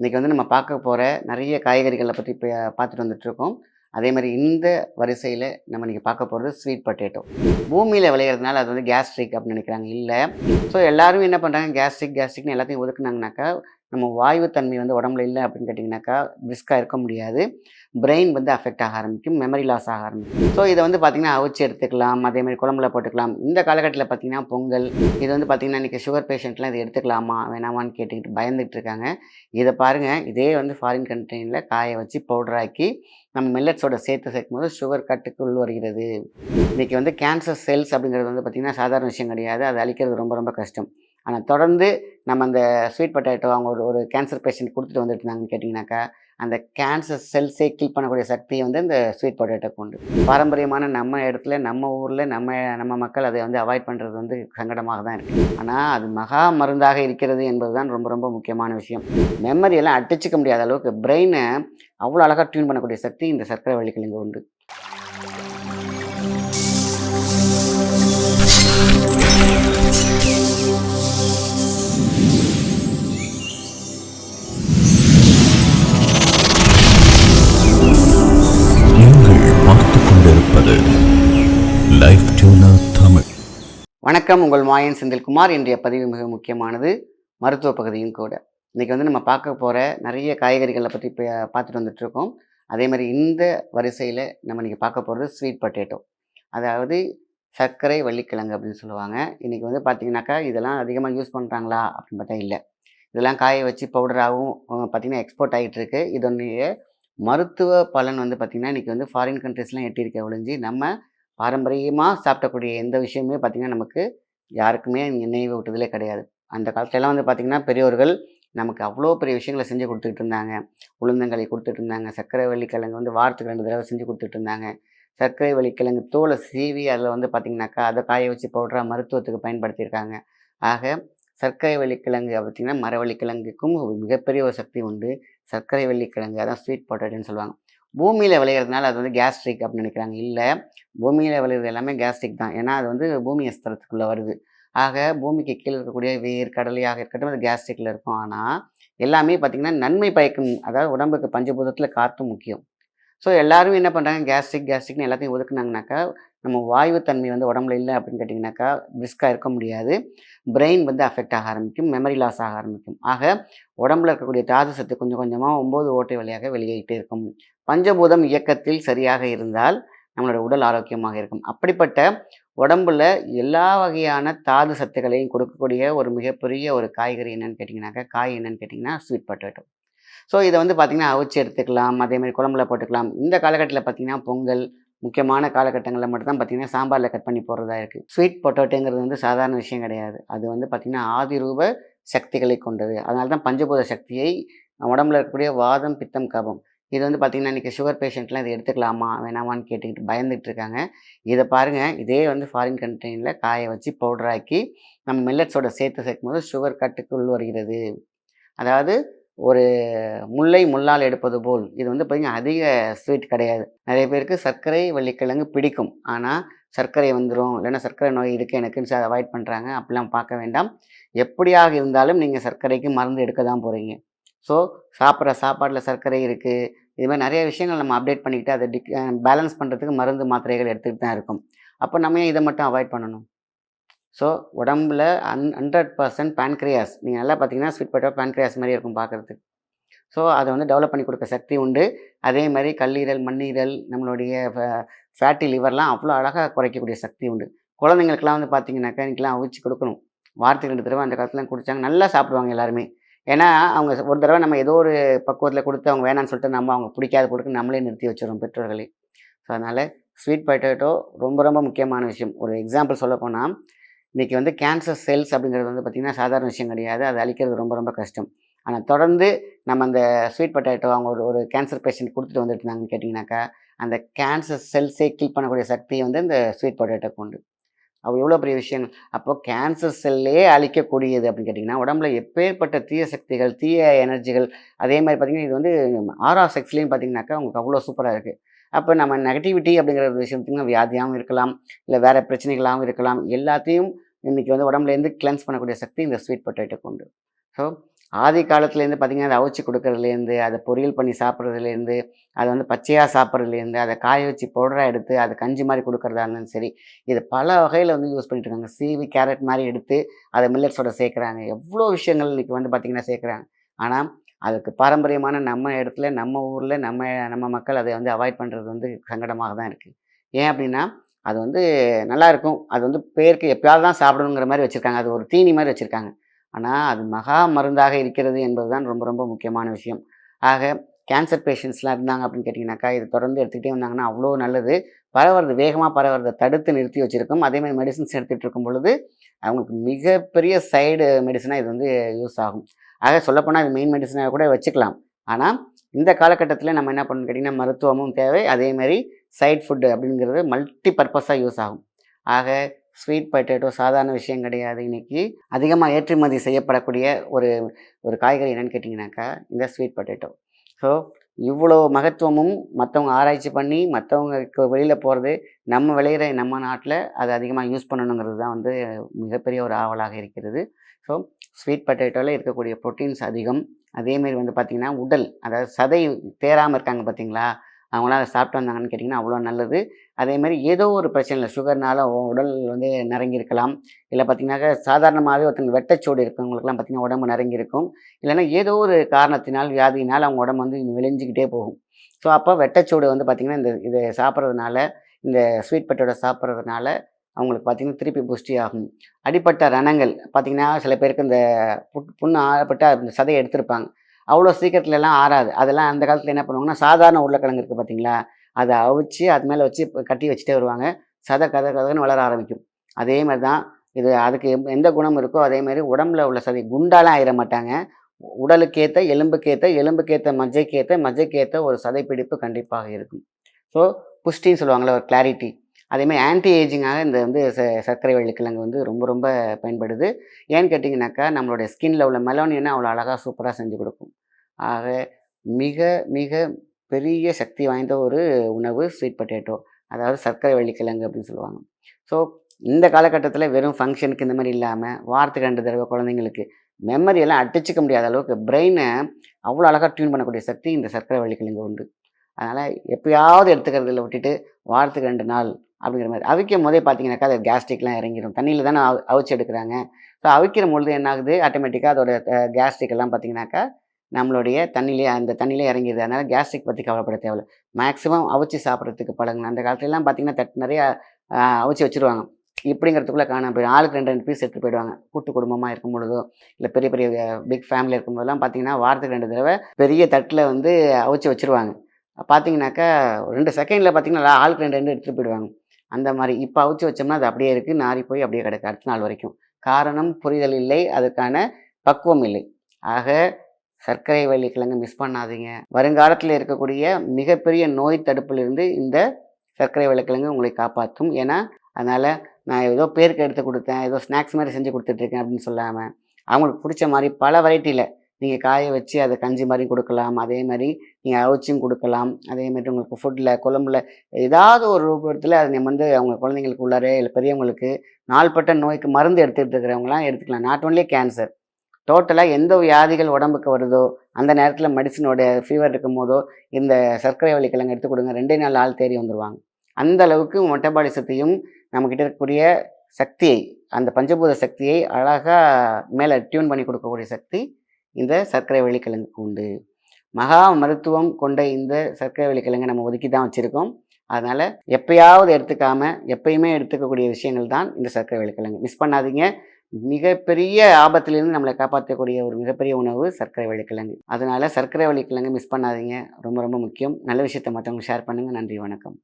இன்றைக்கி வந்து நம்ம பார்க்க போகிற நிறைய காய்கறிகளை பற்றி இப்போ பார்த்துட்டு வந்துட்டுருக்கோம் அதே மாதிரி இந்த வரிசையில் நம்ம இன்றைக்கி பார்க்க போகிறது ஸ்வீட் பொட்டேட்டோ பூமியில் விளையிறதுனால அது வந்து கேஸ்ட்ரிக் அப்படின்னு நினைக்கிறாங்க. இல்லை. ஸோ எல்லாரும் என்ன பண்ணுறாங்க கேஸ்ட்ரிக் கேஸ்ட்ரிக்னு எல்லாத்தையும் ஒதுக்குனாங்கனாக்கா நம்ம வாயு தன்மை வந்து உடம்புல இல்லை அப்படின்னு கேட்டிங்கனாக்கா பிரிஸ்காக இருக்க முடியாது. பிரெயின் வந்து அஃபெக்ட் ஆக ஆரம்பிக்கும். மெமரி லாஸ் ஆக ஆரம்பிக்கும். ஸோ இதை வந்து பார்த்திங்கன்னா அவிச்சு எடுத்துக்கலாம். அதே மாதிரி குழம்புல போட்டுக்கலாம். இந்த காலகட்டத்தில் பார்த்திங்கன்னா பொங்கல் இது வந்து பார்த்திங்கன்னா இன்றைக்கி சுகர் பேஷண்ட்லாம் இதை எடுத்துக்கலாமா வேணாமான்னு கேட்டுக்கிட்டு பயந்துகிட்டு இருக்காங்க. இதை பாருங்கள் இதே வந்து ஃபாரின் கண்ட்ரியில் காய வச்சு பவுடராக்கி நம்ம மில்லட்ஸோட சேர்த்து சேர்க்கும்போது சுகர் கட்டுக்குள் வருகிறது. இன்றைக்கி வந்து கேன்சர் செல்ஸ் அப்படிங்கிறது வந்து பார்த்திங்கன்னா சாதாரண விஷயம் கிடையாது. அதை அழிக்கிறது ரொம்ப ரொம்ப கஷ்டம். ஆனால் தொடர்ந்து நம்ம அந்த ஸ்வீட் பொட்டேட்டோ அவங்க ஒரு ஒரு கேன்சர் பேஷண்ட் கொடுத்துட்டு வந்துட்டு இருந்தாங்கன்னு கேட்டிங்கனாக்கா அந்த கேன்சர் செல்ஸே கில் பண்ணக்கூடிய சக்தியை வந்து இந்த ஸ்வீட் பொட்டேட்டோக்கு உண்டு. பாரம்பரியமான நம்ம இடத்துல நம்ம ஊரில் நம்ம நம்ம மக்கள் அதை வந்து அவாய்ட் பண்ணுறது வந்து சங்கடமாக தான் இருக்குது ஆனால் அது மகா மருந்தாக இருக்கிறது என்பது தான் ரொம்ப ரொம்ப முக்கியமான விஷயம். மெமரியெல்லாம் அடிச்சுக்க முடியாத அளவுக்கு பிரெயினை அவ்வளோ அழகாக டியூன் பண்ணக்கூடிய சக்தி இந்த சர்க்கரை வள்ளிக்கிழங்கு உண்டு. வணக்கம். உங்கள் மாயன் செந்தில்குமார். இன்றைய பதிவு மிக முக்கியமானது. மருத்துவ பகுதியும் கூட. இன்றைக்கி வந்து நம்ம பார்க்க போகிற நிறைய காய்கறிகளை பற்றி இப்போ பார்த்துட்டு வந்துட்டுருக்கோம் அதே மாதிரி இந்த வரிசையில் நம்ம இன்றைக்கி பார்க்க போகிறது ஸ்வீட் பொட்டேட்டோ அதாவது சர்க்கரை வள்ளிக்கிழங்கு அப்படின்னு சொல்லுவாங்க. இன்றைக்கி வந்து பார்த்திங்கனாக்கா இதெல்லாம் அதிகமாக யூஸ் பண்ணுறாங்களா அப்படின்னு பார்த்தா இல்லை. இதெல்லாம் காய வச்சு பவுடராகவும் பார்த்திங்கன்னா எக்ஸ்போர்ட் ஆகிட்டு இருக்குது இதனுடைய மருத்துவ பலன் வந்து பார்த்திங்கன்னா இன்றைக்கி வந்து ஃபாரின் கண்ட்ரிஸ்லாம் எட்டியிருக்க ஒழிஞ்சு நம்ம பாரம்பரியமாக சாப்பிடக்கூடிய எந்த விஷயமே பார்த்திங்கன்னா நமக்கு யாருக்குமே நினைவு விட்டதிலே கிடையாது. அந்த காலத்துலலாம் வந்து பார்த்திங்கன்னா பெரியோர்கள் நமக்கு அவ்வளோ பெரிய விஷயங்களை செஞ்சு கொடுத்துட்டு இருந்தாங்க. உளுந்தங்களை கொடுத்துட்டு இருந்தாங்க. சர்க்கரை வள்ளிக்கிழங்கு வந்து வாரத்துக்கு ரெண்டு தடவை செஞ்சு கொடுத்துட்டு இருந்தாங்க. சர்க்கரை வள்ளிக்கிழங்கு தோலை சீவி அதில் வந்து பார்த்திங்கனாக்கா அதை காய வச்சு பவுடராக மருத்துவத்துக்கு பயன்படுத்தியிருக்காங்க. ஆக சர்க்கரை வள்ளிக்கிழங்கு பார்த்திங்கன்னா மரவள்ளிக்கிழங்குக்கும் மிகப்பெரிய ஒரு சக்தி உண்டு. சர்க்கரை வள்ளிக்கிழங்கு அதான் ஸ்வீட் பொட்டேட்டோன்னு சொல்லுவாங்க. பூமியில் விளையிறதுனால அது வந்து கேஸ்ட்ரிக் அப்படின்னு நினைக்கிறாங்க. இல்லை பூமியில் விளையிறது எல்லாமே கேஸ்ட்ரிக் தான். ஏன்னா அது வந்து பூமி அஸ்திரத்துக்குள்ளே வருது. ஆக பூமிக்கு கீழே இருக்கக்கூடிய வேர் கடலையாக இருக்கட்டும் அது கேஸ்ட்ரிக்கில் இருக்கும். ஆனால் எல்லாமே பார்த்திங்கன்னா நன்மை பயக்கும். அதாவது உடம்புக்கு பஞ்சபூதத்தில் காற்றும் முக்கியம். ஸோ எல்லாரும் என்ன பண்ணுறாங்க கேஸ்ட்ரிக் கேஸ்ட்ரிக்னு எல்லாத்தையும் ஒதுக்குனாங்கனாக்கா நம்ம வாயு தன்மை வந்து உடம்புல இல்லை அப்படின்னு கேட்டிங்கனாக்கா பிரிஸ்காக இருக்க முடியாது. பிரெயின் வந்து அஃபெக்ட் ஆக ஆரம்பிக்கும் மெமரி லாஸ் ஆக ஆரம்பிக்கும். ஆக உடம்புல இருக்கக்கூடிய தாது சத்து கொஞ்சம் கொஞ்சமாக ஒம்பது ஓட்டை வழியாக வெளியேறிட்டே இருக்கும். பஞ்சபூதம் இயக்கத்தில் சரியாக இருந்தால் நம்மளோட உடல் ஆரோக்கியமாக இருக்கும். அப்படிப்பட்ட உடம்புல எல்லா வகையான தாது சத்துக்களையும் கொடுக்கக்கூடிய ஒரு மிகப்பெரிய ஒரு காய்கறி என்னன்னு கேட்டிங்கனாக்கா காய் என்னன்னு கேட்டிங்கன்னா ஸ்வீட் பொட்டேட்டோ ஸோ இதை வந்து பார்த்திங்கன்னா அவிச்சு எடுத்துக்கலாம். அதேமாதிரி குழம்புல போட்டுக்கலாம். இந்த காலகட்டத்தில் பார்த்திங்கன்னா பொங்கல் முக்கியமான காலகட்டங்களில் மட்டும்தான் பார்த்திங்கன்னா சாம்பாரில் கட் பண்ணி போடுறதா இருக்குது ஸ்வீட் பொட்டோட்டோங்கிறது வந்து சாதாரண விஷயம் கிடையாது. அது வந்து பார்த்திங்கன்னா ஆதிரூப சக்திகளை கொண்டது. அதனால தான் பஞ்சபூத சக்தியை உடம்புல இருக்கக்கூடிய வாதம் பித்தம் கபம். இது வந்து பார்த்திங்கன்னா இன்றைக்கி சுகர் பேஷண்ட்லாம் இதை எடுத்துக்கலாமா வேணாமான்னு கேட்டுக்கிட்டு பயந்துகிட்டு இருக்காங்க. இதை பாருங்கள் இதே வந்து ஃபாரின் கண்ட்ரியில் காய வச்சு பவுடராக்கி நம்ம மில்லட்ஸோட சேர்த்து சேர்க்கும் போது சுகர் கட்டுக்குள் வருகிறது. அதாவது ஒரு முல்லை முள்ளால் எடுப்பது போல். இது வந்து பார்த்திங்கன்னா அதிக ஸ்வீட் கிடையாது. நிறைய பேருக்கு சர்க்கரை வள்ளிக்கிழங்கு பிடிக்கும். ஆனால் சர்க்கரை வந்துடும் இல்லைன்னா சர்க்கரை நோய் இருக்குது எனக்குன்னு அதை அவாய்ட் பண்ணுறாங்க அப்படிலாம் பார்க்க வேண்டாம். எப்படியாக இருந்தாலும் நீங்கள் சர்க்கரைக்கு மருந்து எடுக்க தான் போகிறீங்க ஸோ சாப்பிட்ற சாப்பாட்டில் சர்க்கரை இருக்குது இது மாதிரி நிறைய விஷயங்கள் நம்ம அப்டேட் பண்ணிக்கிட்டு அதை டிக் பேலன்ஸ் பண்ணுறதுக்கு மருந்து மாத்திரைகள் எடுத்துக்கிட்டு தான் இருக்கும். அப்போ நம்ம ஏன் இதை மட்டும் அவாய்ட் பண்ணணும்? ஸோ உடம்புல அன் ஹண்ட்ரட் பர்சன்ட் பேன்க்ரியாஸ் நீங்கள் நல்லா பார்த்தீங்கன்னா ஸ்வீட் பட்டோ பேன்க்ரியாஸ் மாதிரி இருக்கும் பார்க்குறதுக்கு ஸோ அதை வந்து டெவலப் பண்ணி கொடுக்க சக்தி உண்டு. அதே மாதிரி கல்லீரல் மண்ணீரல் நம்மளுடைய ஃபேட்டி லிவர்லாம் அவ்வளோ அழகாக குறைக்கக்கூடிய சக்தி உண்டு. குழந்தைங்களுக்குலாம் வந்து பார்த்தீங்கன்னாக்கா இன்றைக்கெலாம் அவிச்சு கொடுக்கணும். வாரத்துக்கு ரெண்டு தடவை அந்த காலத்துலாம் குடித்தாங்க நல்லா சாப்பிடுவாங்க எல்லாருமே. ஏன்னா அவங்க ஒரு தடவை நம்ம ஏதோ ஒரு பக்குவத்தில் கொடுத்து அவங்க வேணான்னு சொல்லிட்டு நம்ம அவங்க பிடிக்காத கொடுக்க நம்மளே நிறுத்தி வச்சுருவோம் பெற்றோர்களே. ஸோ அதனால் ஸ்வீட் பொட்டேட்டோ ரொம்ப ரொம்ப முக்கியமான விஷயம். ஒரு எக்ஸாம்பிள் சொல்ல போனால் இன்றைக்கி வந்து கேன்சர் செல்ஸ் அப்படிங்கிறது வந்து பார்த்திங்கன்னா சாதாரண விஷயம் கிடையாது. அதை அழிக்கிறது ரொம்ப ரொம்ப கஷ்டம். ஆனால் தொடர்ந்து நம்ம அந்த ஸ்வீட் பொட்டேட்டோ அவங்க ஒரு ஒரு கேன்சர் பேஷண்ட் கொடுத்துட்டு வந்துட்டு இருந்தாங்கன்னு கேட்டிங்கனாக்கா அந்த கேன்சர் செல்ஸே கில் பண்ணக்கூடிய சக்தியை வந்து இந்த ஸ்வீட் பொட்டேட்டோக்கு கொண்டு அவர் எவ்வளோ பெரிய விஷயம். அப்போ கேன்சர் செல்லே அழிக்கக்கூடியது அப்படின்னு கேட்டிங்கன்னா உடம்புல எப்பேற்பட்ட தீய சக்திகள் தீய எனர்ஜிகள் அதே மாதிரி பார்த்திங்கன்னா இது வந்து ஆரா செக்ஸ்லேயும் பார்த்திங்கனாக்கா உங்களுக்கு அவ்வளோ சூப்பராக இருக்குது அப்போ நம்ம நெகட்டிவிட்டி அப்படிங்கிற ஒரு விஷயத்துக்கு வியாதியாகவும் இருக்கலாம் இல்லை வேறு பிரச்சனைகளாகவும் இருக்கலாம். எல்லாத்தையும் இன்றைக்கி வந்து உடம்புலேருந்து கிளென்ஸ் பண்ணக்கூடிய சக்தி இந்த ஸ்வீட் பொட்டேட்டோ உண்டு ஸோ ஆதி காலத்துலேருந்து பார்த்திங்கன்னா அதை அவிச்சு கொடுக்கறதுலேருந்து அதை பொரியல் பண்ணி சாப்பிட்றதுலேருந்து அதை வந்து பச்சையாக சாப்பிட்றதுலேருந்து அதை காய வச்சு பவுடராக எடுத்து அதை கஞ்சி மாதிரி கொடுக்குறதா இருந்தாலும் சரி இது பல வகையில் வந்து யூஸ் பண்ணிட்டு இருக்காங்க. சீவி கேரட் மாதிரி எடுத்து அதை மில்லட்ஸோட சேர்க்குறாங்க. எவ்வளோ விஷயங்கள் இன்றைக்கி வந்து பார்த்திங்கன்னா சேர்க்குறாங்க. ஆனால் அதுக்கு பாரம்பரியமான நம்ம இடத்துல நம்ம ஊரில் நம்ம நம்ம மக்கள் அதை வந்து அவாய்ட் பண்ணுறது வந்து சங்கடமாக தான் இருக்குது ஏன் அப்படின்னா அது வந்து நல்லா இருக்கும். அது வந்து பேருக்கு எப்பயாவது தான் சாப்பிடணுங்கிற மாதிரி வச்சுருக்காங்க. அது ஒரு தீனி மாதிரி வச்சுருக்காங்க. ஆனால் அது மகா மருந்தாக இருக்கிறது என்பது தான் ரொம்ப ரொம்ப முக்கியமான விஷயம். ஆக கேன்சர் பேஷண்ட்ஸ்லாம் இருந்தாங்க அப்படின்னு கேட்டிங்கனாக்கா இது தொடர்ந்து எடுத்துக்கிட்டே வந்தாங்கன்னா அவ்வளோ நல்லது. பரவுறது வேகமாக பரவுறதை தடுத்து நிறுத்தி வச்சுருக்கோம். அதேமாதிரி மெடிசன்ஸ் எடுத்துகிட்டு இருக்கும் பொழுது அவங்களுக்கு மிகப்பெரிய சைடு மெடிசனாக இது வந்து யூஸ் ஆகும். ஆக சொல்லப்போனால் அது மெயின் மெடிசனாக கூட வச்சுக்கலாம். ஆனால் இந்த காலகட்டத்தில் நம்ம என்ன பண்ணணும் கேட்டிங்கன்னா மருத்துவமும் தேவை. அதேமாதிரி சைட் ஃபுட்டு அப்படிங்கிறது மல்டி பர்பஸாக யூஸ் ஆகும். ஆக ஸ்வீட் பொட்டேட்டோ சாதாரண விஷயம் கிடையாது. இன்றைக்கி அதிகமாக ஏற்றுமதி செய்யப்படக்கூடிய ஒரு ஒரு காய்கறி என்னென்னு கேட்டிங்கனாக்கா இந்த ஸ்வீட் பொட்டேட்டோ ஸோ இவ்வளோ மகத்துவமும் மற்றவங்க ஆராய்ச்சி பண்ணி மற்றவங்க வெளியில் போகிறது நம்ம விளையிற நம்ம நாட்டில் அதை அதிகமாக யூஸ் பண்ணணுங்கிறது தான் வந்து மிகப்பெரிய ஒரு ஆவலாக இருக்கிறது. ஸோ ஸ்வீட் பொட்டேட்டோவில் இருக்கக்கூடிய ப்ரோட்டீன்ஸ் அதிகம். அதேமாரி வந்து பார்த்திங்கன்னா உடல் அதாவது சதை தேராமல் இருக்காங்க பார்த்தீங்களா அவங்களாம் அதை சாப்பிட்டு வந்தாங்கன்னு கேட்டிங்கன்னா அவ்வளோ நல்லது. அதே மாதிரி ஏதோ ஒரு பிரச்சனை இல்லை. சுகர்னால உடல் வந்து நிறங்கியிருக்கலாம் இல்லை பார்த்திங்கனாக்கா சாதாரணமாகவே ஒருத்தங்க வெட்டச்சோடு இருக்கவங்களுக்குலாம் பார்த்திங்கன்னா உடம்பு நிறங்கியிருக்கும் இல்லைன்னா ஏதோ ஒரு காரணத்தினால் வியாதியினால் அவங்க உடம்பு வந்து விளைஞ்சிக்கிட்டே போகும். ஸோ அப்போ வெட்டச்சோடு வந்து பார்த்திங்கன்னா இந்த இதை சாப்பிட்றதுனால இந்த ஸ்வீட் பட்டோட சாப்பிட்றதுனால அவங்களுக்கு பார்த்திங்கன்னா திருப்பி புஷ்டி ஆகும். அடிப்பட்ட ரணங்கள் பார்த்திங்கன்னா சில பேருக்கு இந்த புட் புண்ணு ஆறப்பட்ட அந்த சதையை எடுத்திருப்பாங்க. அவ்வளோ சீக்கிரத்துல எல்லாம் ஆறாது. அதெல்லாம் அந்த காலத்தில் என்ன பண்ணுவாங்கன்னா சாதாரண உருளைக்கிழங்கு இருக்குது பார்த்தீங்களா அதை அவிச்சு அது மேலே வச்சு கட்டி வச்சுட்டே வருவாங்க. சத கதை கதைன்னு வளர ஆரம்பிக்கும். அதே மாதிரி தான் இது அதுக்கு எந்த குணம் இருக்கோ அதே மாதிரி உடம்புல உள்ள சதை குண்டாலாம் ஆயிட மாட்டாங்க. உடலுக்கேற்ற எலும்புக்கேற்ற எலும்புக்கேற்ற மஜ்ஜைக்கேற்ற மஜ்ஜைக்கேற்ற ஒரு சதைப்பிடிப்பு கண்டிப்பாக இருக்கும். ஸோ புஷ்டின்னு சொல்லுவாங்கள்ல ஒரு கிளாரிட்டி அதேமாதிரி ஆன்டி ஏஜிங்காக இந்த வந்து ச சர்க்கரை வள்ளிக்கிழங்கு வந்து ரொம்ப ரொம்ப பயன்படுது. ஏன்னு கேட்டிங்கனாக்கா நம்மளுடைய ஸ்கின்ல உள்ள மெலோனியனை அவ்வளோ அழகாக சூப்பராக செஞ்சு கொடுக்கும். ஆக மிக மிக பெரிய சக்தி வாய்ந்த ஒரு உணவு ஸ்வீட் பொட்டேட்டோ அதாவது சர்க்கரை வள்ளிக்கிழங்கு அப்படின்னு சொல்லுவாங்க. ஸோ இந்த காலகட்டத்தில் வெறும் ஃபங்க்ஷனுக்கு இந்த மாதிரி இல்லாமல் வாரத்துக்கு ரெண்டு தடவை குழந்தைங்களுக்கு மெமரியெல்லாம் அடிச்சுக்க முடியாத அளவுக்கு பிரெயினை அவ்வளோ அழகாக டியூன் பண்ணக்கூடிய சக்தி இந்த சர்க்கரை வள்ளிக்கிழங்கு உண்டு. அதனால் எப்பயாவது எடுத்துக்கிறதுல விட்டுட்டு வாரத்துக்கு ரெண்டு நாள் அப்படிங்கிற மாதிரி. அவிக்கும் போதே பார்த்தீங்கன்னாக்கா அது கேஸ்ட்ரிக்லாம் இறங்கிடும் தண்ணியில் தானே அவ அவிச்சு எடுக்கிறாங்க. ஸோ அவிக்கிற பொழுது என்ன ஆகுது? ஆட்டோமேட்டிக்காக அதோட கேஸ்ட்ரிக் எல்லாம் பார்த்தீங்கன்னாக்கா நம்மளுடைய தண்ணியிலே அந்த தண்ணியிலே இறங்கிடுது அதனால் கேஸ்ட்ரிக் பற்றி கவலைப்பட தேவையில்ல. மேக்ஸிமம் அவிச்சு சாப்பிட்றதுக்கு பழகுங்க. அந்த காலத்துலலாம் பார்த்தீங்கன்னா தட்டு நிறையா அவிச்சு வச்சுருவாங்க. இப்படிங்கிறதுக்குள்ளே காணாம போயிடும். ஆளுக்கு ரெண்டு ரெண்டு பீஸ் எடுத்துகிட்டு போயிடுவாங்க. கூட்டு குடும்பமாக இருக்கும் பொழுதோ இல்லை பெரிய பெரிய பிக் ஃபேமிலி இருக்கும்போதெல்லாம் பார்த்தீங்கன்னா வாரத்துக்கு ரெண்டு தடவை பெரிய தட்டில் வந்து அவிச்சு வச்சுருவாங்க. பார்த்தீங்கன்னாக்கா ரெண்டு செகண்டில் பார்த்தீங்கன்னா ஆளுக்கு ரெண்டு ரெண்டு எடுத்துகிட்டு போயிடுவாங்க. அந்த மாதிரி இப்போ அவிச்சு வச்சோம்னா அது அப்படியே இருக்குது நாரி போய் அப்படியே கிடக்கு அடுத்த நாள் வரைக்கும். காரணம் புரிதல் இல்லை. அதுக்கான பக்குவம் இல்லை. ஆக சர்க்கரை வள்ளி கிழங்கு மிஸ் பண்ணாதீங்க. வருங்காலத்தில் இருக்கக்கூடிய மிகப்பெரிய நோய் தடுப்பிலிருந்து இந்த சர்க்கரை வள்ளிக்கிழங்கு உங்களை காப்பாற்றும். ஏன்னா அதனால் நான் ஏதோ பேருக்கு எடுத்து கொடுத்தேன். ஏதோ ஸ்நாக்ஸ் மாதிரி செஞ்சு கொடுத்துட்ருக்கேன் அப்படின்னு சொல்லாமல் அவங்களுக்கு பிடிச்ச மாதிரி பல வெரைட்டியில் நீங்கள் காய வச்சு அதை கஞ்சி மாதிரி கொடுக்கலாம். அதே மாதிரி நீங்கள் அவிச்சும் கொடுக்கலாம். அதே மாதிரி உங்களுக்கு ஃபுட்டில் குழம்புல ஏதாவது ஒரு ரூபத்தில் அதை நம்ம வந்து அவங்க குழந்தைங்களுக்கு உள்ளாரே இல்லை பெரியவங்களுக்கு நாள்பட்ட நோய்க்கு மருந்து எடுத்துகிட்டு இருக்கிறவங்களாம் எடுத்துக்கலாம். நாட் ஒன்லி கேன்சர் டோட்டலாக எந்த வியாதிகள் உடம்புக்கு வருதோ அந்த நேரத்தில் மெடிசனோட ஃபீவர் இருக்கும் போதோ இந்த சர்க்கரை வள்ளிக்கிழங்கு எடுத்து கொடுங்க. ரெண்டே நாள் ஆள் தேறி வந்துடுவாங்க அந்த அளவுக்கு மெட்டபாலிசத்தையும் நம்மக்கிட்ட இருக்கக்கூடிய சக்தியை அந்த பஞ்சபூத சக்தியை அழகாக மேலே டியூன் பண்ணி கொடுக்கக்கூடிய சக்தி இந்த சர்க்கரை வள்ளிக்கிழங்குக்கு உண்டு. மகா மருத்துவம் கொண்ட இந்த சர்க்கரை வள்ளிக்கிழங்கை நம்ம ஒதுக்கி தான் வச்சுருக்கோம். அதனால் எப்பயாவது எடுத்துக்காமல் எப்பயுமே எடுத்துக்கக்கூடிய விஷயங்கள் தான் இந்த சர்க்கரை வள்ளிக்கிழங்கு மிஸ் பண்ணாதீங்க. மிகப்பெரிய ஆபத்திலிருந்து நம்மளை காப்பாற்றக்கூடிய ஒரு மிகப்பெரிய உணவு சர்க்கரை வள்ளிக்கிழங்கு அதனால சர்க்கரை வள்ளிக்கிழங்கு மிஸ் பண்ணாதீங்க. ரொம்ப ரொம்ப முக்கியம். நல்ல விஷயத்தை மற்றவங்க ஷேர் பண்ணுங்கள் நன்றி வணக்கம்.